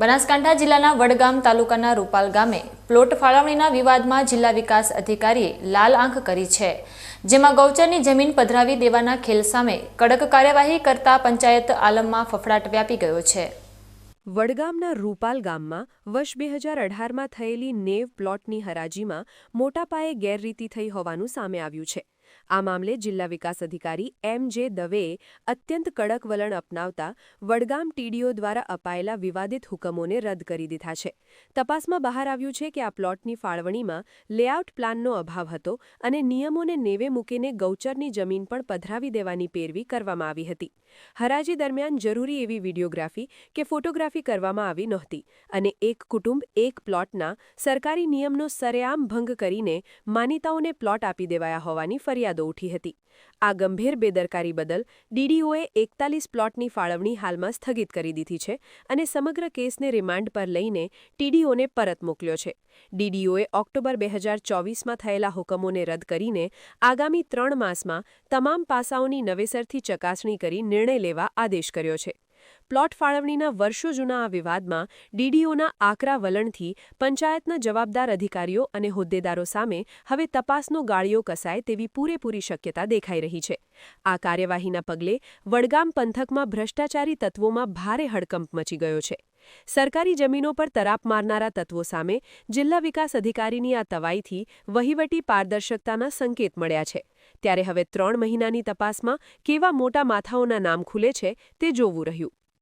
બનાસકાંઠા જિલ્લાના વડગામ તાલુકાના રૂપાલ ગામે પ્લોટ ફાળવણીના વિવાદમાં જિલ્લા વિકાસ અધિકારીએ લાલ આંખ કરી છે, જેમાં ગૌચરની જમીન પધરાવી દેવાના ખેલ સામે કડક કાર્યવાહી કરતા પંચાયત આલમમાં ફફડાટ વ્યાપી ગયો છે. વડગામના રૂપાલ ગામમાં વર્ષ બે હજાર અઢારમાં થયેલી નેવ પ્લોટની હરાજીમાં મોટા પાયે ગેરરીતિ થઈ હોવાનું સામે આવ્યું છે. આ મામલે જિલ્લા વિકાસ અધિકારી એમ જે દવેએ અત્યંત કડક વલણ અપનાવતા વડગામ ટીડીઓ દ્વારા અપાયેલા વિવાદિત હુકમોને રદ કરી દીધા છે. તપાસમાં બહાર આવ્યું છે કે આ પ્લોટની ફાળવણીમાં લેઆઉટ પ્લાનનો અભાવ હતો અને નિયમોને નેવે મૂકીને ગૌચરની જમીન પણ પધરાવી દેવાની પેરવી કરવામાં આવી હતી. હરાજી દરમિયાન જરૂરી એવી વિડીયોગ્રાફી કે ફોટોગ્રાફી કરવામાં આવી નહોતી અને એક કુટુંબ એક પ્લોટના સરકારી નિયમનો સરેઆમ ભંગ કરીને માનીતાઓને પ્લોટ આપી દેવાયા હોવાની ફરિયાદો ઉઠી હતી. આ ગંભીર બેદરકારી બદલ ડીડીઓએ એકતાલીસ પ્લોટની ફાળવણી હાલમાં સ્થગિત કરી દીધી છે અને સમગ્ર કેસને રિમાન્ડ પર લઈને ટીડીઓને પરત મોકલ્યો છે. ડીડીઓએ ઓક્ટોબર બે હજાર ચોવીસમાં થયેલા હુકમોને રદ કરીને આગામી ત્રણ માસમાં તમામ પાસાઓની નવેસરથી ચકાસણી કરી નિર્ણય લેવા આદેશ કર્યો છે. પ્લોટ ફાળવણીના વર્ષો જૂના આ વિવાદમાં ડીડીઓના આકરા વલણથી પંચાયતના જવાબદાર અધિકારીઓ અને હોદ્દેદારો સામે હવે તપાસનો ગાળિયો કસાય તેવી પૂરેપૂરી શક્યતા દેખાઈ રહી છે. આ કાર્યવાહીના પગલે વડગામ પંથકમાં ભ્રષ્ટાચારી તત્વોમાં ભારે હડકંપ મચી ગયો છે. સરકારી જમીનો પર તરાપ મારનારા તત્વો સામે જિલ્લા વિકાસ અધિકારીની આ તવાઈથી વહીવટી પારદર્શકતાના સંકેત મળ્યા છે. ત્યારે હવે ત્રણ મહિનાની તપાસમાં કેવા મોટા માથાઓના નામ ખુલે છે તે જોવું રહ્યું.